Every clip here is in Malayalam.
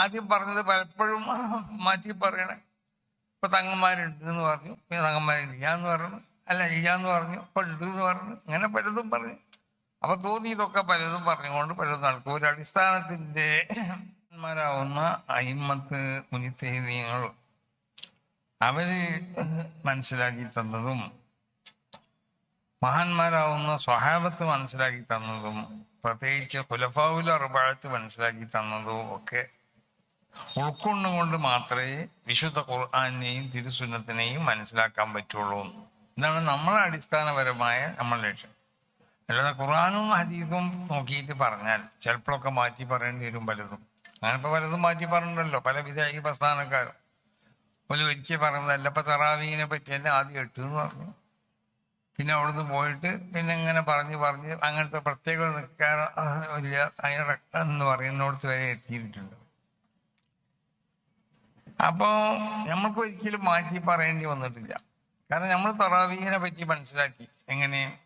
ആദ്യം പറഞ്ഞത് പലപ്പോഴും മാറ്റി പറയണേ. ഇപ്പൊ തങ്ങന്മാരുണ്ട് എന്ന് പറഞ്ഞു. പിന്നെ തങ്ങന്മാരുണ്ട് എന്ന് പറഞ്ഞു. അല്ല ഇല്ലാന്ന് പറഞ്ഞു. ഇപ്പൊ ഉണ്ട് എന്ന് പറഞ്ഞു. അങ്ങനെ പലതും പറഞ്ഞു. അപ്പൊ തോന്നി ഇതൊക്കെ പലതും പറഞ്ഞുകൊണ്ട് പലതും നടക്കും. ഒരു അടിസ്ഥാനത്തിന്റെ മാരാവുന്ന അയിമത്ത് മുനിത്തേനീയങ്ങൾ അവർ മനസ്സിലാക്കി തന്നതും മഹാന്മാരാവുന്ന സ്വഹാബത്ത് മനസ്സിലാക്കി തന്നതും പ്രത്യേകിച്ച് ഹുലഫാവുൽ അറുപാഴത്ത് മനസ്സിലാക്കി തന്നതും ഒക്കെ ഉൾക്കൊണ്ടുകൊണ്ട് മാത്രമേ വിശുദ്ധ ഖുർആാനെയും തിരുസുന്നത്തിനെയും മനസ്സിലാക്കാൻ പറ്റുള്ളൂ. ഇതാണ് നമ്മളെ അടിസ്ഥാനപരമായ നമ്മളെ ലക്ഷ്യം. അല്ലാതെ ഖുർആാനും ഹദീസും നോക്കിയിട്ട് പറഞ്ഞാൽ ചിലപ്പോഴൊക്കെ മാറ്റി പറയേണ്ടി വരും പലതും. അങ്ങനെ ഇപ്പൊ പലതും മാറ്റി പറഞ്ഞല്ലോ പല വിധായി പ്രസ്ഥാനക്കാരും ഒരു ഒരിക്കൽ പറഞ്ഞതല്ല ഇപ്പൊ തറാവീനെ പറ്റി തന്നെ ആദ്യം എട്ട് എന്ന് പറഞ്ഞു. പിന്നെ അവിടുന്ന് പോയിട്ട് പിന്നെ ഇങ്ങനെ പറഞ്ഞ് പറഞ്ഞ് അങ്ങനത്തെ പ്രത്യേക നിൽക്കാൻ വലിയ അങ്ങനെ എന്ന് പറയുന്നിടത്ത് വരെ എത്തിയിട്ടുണ്ട്. അപ്പോ നമ്മൾക്ക് ഒരിക്കലും മാറ്റി പറയേണ്ടി വന്നിട്ടില്ല. കാരണം നമ്മൾ തറാവീഹിനെ പറ്റി മനസ്സിലാക്കി. എങ്ങനെ?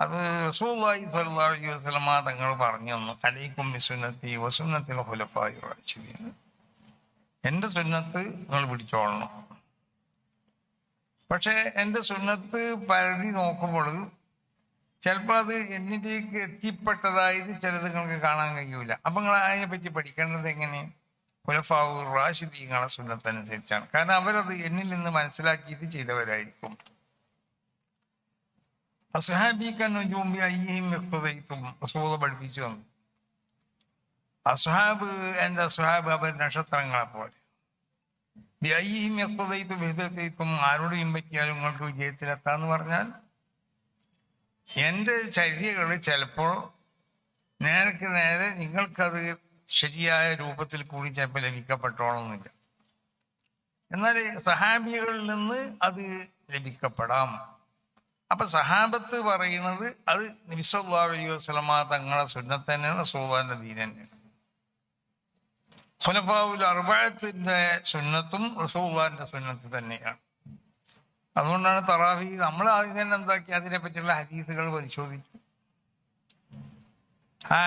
അത് റസൂല്ലായി സ്വല്ലല്ലാഹു അലൈഹി വസല്ലമ തങ്ങൾ പറഞ്ഞു തന്നു. അലൈക്കും സുന്നത്തി വസുന്നത്തിൽ ഹുലഫായി റാഷിദീൻ. എന്റെ സുന്നത്ത് നിങ്ങൾ പിടിച്ചോളണം. പക്ഷേ എന്റെ സുന്നത്ത് പരിധി നോക്കുമ്പോൾ ചിലപ്പോൾ അത് എന്നിലേക്ക് എത്തിപ്പെട്ടതായിട്ട് ചിലത് നിങ്ങൾക്ക് കാണാൻ കഴിയൂല. അപ്പൊ നിങ്ങൾ അതിനെ പറ്റി പഠിക്കേണ്ടത് എങ്ങനെ? പുലഫാവു റാഷിദീങ്ങളെ സുന്നത്തനുസരിച്ചാണ് കാരണം അവരത് എന്നിൽ നിന്ന് മനസ്സിലാക്കിയിട്ട് ചെയ്തവരായിരിക്കും. അസ്ഹാബിക്കാൻ ജൂമ്പി അയ്യയും വ്യക്തതയും റസൂദ പഠിപ്പിച്ചു അസ്ഹാബ് എന്റെ അസ്ഹാബ് അവർ നക്ഷത്രങ്ങളെ പോലെ വ്യക്തതയും വിധത്തെയ്ത്തും ആരോടെയും പറ്റിയാലും നിങ്ങൾക്ക് വിജയത്തിലെത്താന്ന് പറഞ്ഞാൽ എന്റെ ചര്യകൾ ചിലപ്പോൾ നേരക്ക് നേരെ നിങ്ങൾക്കത് ശരിയായ രൂപത്തിൽ കൂടി ചിലപ്പോൾ ലഭിക്കപ്പെട്ടോളന്നില്ല. എന്നാൽ സഹാബികളിൽ നിന്ന് അത് ലഭിക്കപ്പെടാം. അപ്പൊ സഹാബത്ത് പറയുന്നത് അത് നബിസല്ലാ അലൈഹി തങ്ങളെ സുന്നത്ത് തന്നെയാണ് സൂദാന്റെ ദീൻ തന്നെയാണ് ഖുലഫാവുൽ അർബഴത്തിന്റെ സുന്നത്തും റസൂള്ളാന്റെ സുന്നത്ത് തന്നെയാണ്. അതുകൊണ്ടാണ് തറാഫി നമ്മൾ ആദ്യം തന്നെ എന്താക്കി അതിനെ പറ്റിയുള്ള ഹദീസുകൾ പരിശോധിച്ചു. ആ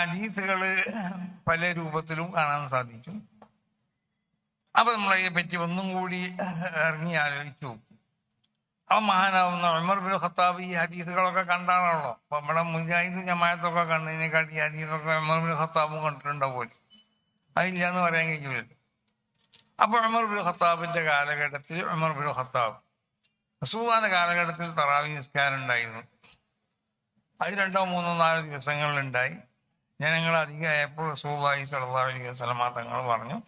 പല രൂപത്തിലും കാണാൻ സാധിക്കും. അപ്പൊ നമ്മൾ അതിനെ പറ്റി ഒന്നും കൂടി ഇറങ്ങി ആലോചിച്ചു നോക്കും. അപ്പൊ മഹാനാവുന്ന ഉമർ ബിൻ ഖത്താബ് ഈ ഹദീസുകളൊക്കെ കണ്ടാണല്ലോ. അപ്പൊ നമ്മുടെ മുജാഹിദ് ജമായത്തൊക്കെ കണ്ടതിനെക്കാട്ടി ഈ ഹദീസൊക്കെ ഉമർ ബിൻ ഖത്താബും കണ്ടിട്ടുണ്ടോ പോലും അതില്ല എന്ന് പറയാൻ കഴിയൂലല്ലോ അപ്പൊ ഉമർ ബിൻ ഖത്താബിന്റെ കാലഘട്ടത്തിൽ ഉമർ ബിൻ ഖത്താബ് റസൂദാന്റെ കാലഘട്ടത്തിൽ തറാവി നിസ്കാരം ഉണ്ടായിരുന്നു. അത് രണ്ടോ മൂന്നോ നാലോ ദിവസങ്ങളിലുണ്ടായി. ജനങ്ങൾ അധികമായപ്പോൾ സൂബായി സല്ലല്ലാഹു അലൈഹി തങ്ങൾ പറഞ്ഞു.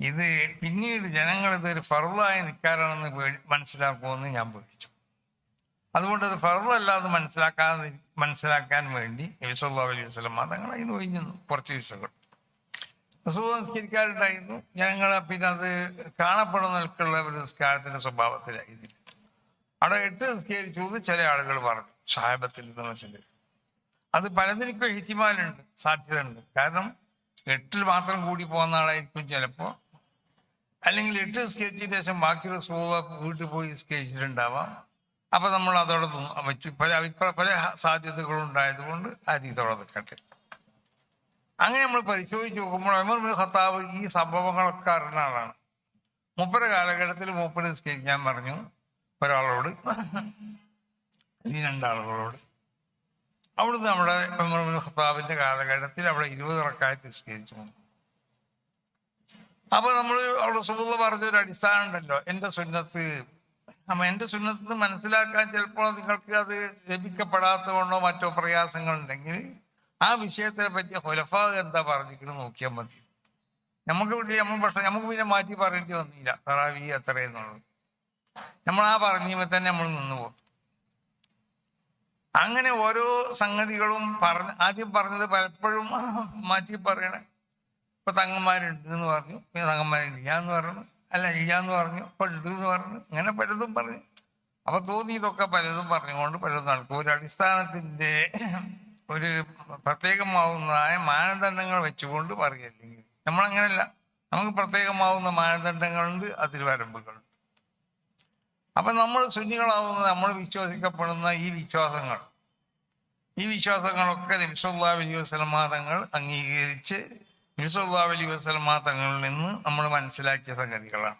ഇത് പിന്നീട് ജനങ്ങൾ ഇതൊരു ഫറുതായി നിൽക്കാറാണെന്ന് പേടി മനസ്സിലാക്കുമെന്ന് ഞാൻ പേടിച്ചു. അതുകൊണ്ട് അത് ഫറുതല്ലാതെ മനസ്സിലാക്കാതെ മനസ്സിലാക്കാൻ വേണ്ടി നബിസല്ലാ അലൈഹി വസ്ലമ തങ്ങൾ അതിന് ഒഴിഞ്ഞു കുറച്ച് ദിവസങ്ങൾ. റസൂൽ നിസ്കരിക്കാറുണ്ടായിരുന്നു. ജനങ്ങൾ പിന്നെ അത് കാണപ്പെടുന്ന നിൽക്കുള്ള ഒരു നിസ്കാരത്തിന്റെ സ്വഭാവത്തിലായിരുന്നു അവിടെ എട്ട് നിസ്കരിച്ചു ചില ആളുകൾ പറഞ്ഞു. സാഹബത്തിൽ നിന്നുള്ള ചിലർ. അത് പലതിനും ഹിറ്റിമാലുണ്ട് സാധ്യത ഉണ്ട് കാരണം എട്ടിൽ മാത്രം കൂടി പോകുന്ന ആളായിരിക്കും ചിലപ്പോ. അല്ലെങ്കിൽ എട്ട് സ്കെച്ചിന് ശേഷം ബാക്കിയുള്ള റസൂള വീട്ടിൽ പോയി സ്കെച്ചിട്ടുണ്ടാവാം. അപ്പൊ നമ്മൾ അതോടെ വെച്ചു പല അഭിപ്രായ പല സാധ്യതകളും ഉണ്ടായതുകൊണ്ട് ആ രീതിയോടെ നിൽക്കട്ടെ. അങ്ങനെ നമ്മൾ പരിശോധിച്ച് നോക്കുമ്പോൾ അമർ ബിൻ ഈ സംഭവങ്ങളൊക്കെ അറിഞ്ഞ ആളാണ്. മുപ്പര കാലഘട്ടത്തിൽ മൂപ്പര് ഞാൻ പറഞ്ഞു ഒരാളോട്. ഈ രണ്ടാളുകളോട്. അവിടുന്ന് നമ്മുടെ ഉമർ കാലഘട്ടത്തിൽ അവിടെ ഇരുപത് ഇറക്കായി നിസ്കരിച്ചു അപ്പൊ നമ്മൾ അവിടെ സുഹൃത്ത് പറഞ്ഞൊരു അടിസ്ഥാനം ഉണ്ടല്ലോ. എന്റെ സുന്നത്ത്. അപ്പൊ എന്റെ സുന്നത്ത് മനസ്സിലാക്കാൻ ചിലപ്പോൾ നിങ്ങൾക്ക് അത് ലഭിക്കപ്പെടാത്തതുകൊണ്ടോ മറ്റോ പ്രയാസങ്ങൾ ഉണ്ടെങ്കിൽ ആ വിഷയത്തെ പറ്റി ഹുലഫ എന്താ പറഞ്ഞിരിക്കുന്നത് നോക്കിയാൽ മതി. നമുക്ക് വീട്ടിൽ നമ്മൾ പക്ഷെ നമുക്ക് പിന്നെ മാറ്റി പറയേണ്ടി വന്നില്ല. തറാവി അത്രയെന്നുള്ളത് നമ്മൾ ആ പറഞ്ഞപ്പോൾ തന്നെ നമ്മൾ നിന്നു പോകും. അങ്ങനെ ഓരോ സംഗതികളും പറഞ്ഞ ആദ്യം പറഞ്ഞത് പലപ്പോഴും മാറ്റി പറയണേ. ഇപ്പൊ തങ്ങന്മാരുണ്ട് എന്ന് പറഞ്ഞു പിന്നെ തങ്ങന്മാരില്ല എന്ന് പറഞ്ഞു അല്ല ഇല്ല എന്ന് പറഞ്ഞു ഇപ്പൊ ഉണ്ട് എന്ന് പറഞ്ഞു ഇങ്ങനെ പലതും പറഞ്ഞു. അപ്പൊ തോന്നി ഇതൊക്കെ പലതും പറഞ്ഞുകൊണ്ട് പലതും നടക്കും. ഒരു അടിസ്ഥാനത്തിന്റെ ഒരു പ്രത്യേകമാവുന്നതായ മാനദണ്ഡങ്ങൾ വെച്ചുകൊണ്ട് പറയല്ലെങ്കിൽ നമ്മളങ്ങനല്ല. നമുക്ക് പ്രത്യേകമാവുന്ന മാനദണ്ഡങ്ങളുണ്ട് അതിൽ വരമ്പുകളുണ്ട്. അപ്പൊ നമ്മൾ സുന്നികളാവുന്ന നമ്മൾ വിശ്വസിക്കപ്പെടുന്ന ഈ വിശ്വാസങ്ങൾ. ഈ വിശ്വാസങ്ങളൊക്കെ നബിസുല്ലാ അലൈഹി വസല്ലമ തങ്ങൾ അംഗീകരിച്ച് ഇരുസല്ലാ അലി വസ്ലമ തങ്ങളിൽ നിന്ന് നമ്മൾ മനസ്സിലാക്കിയ സംഗതികളാണ്.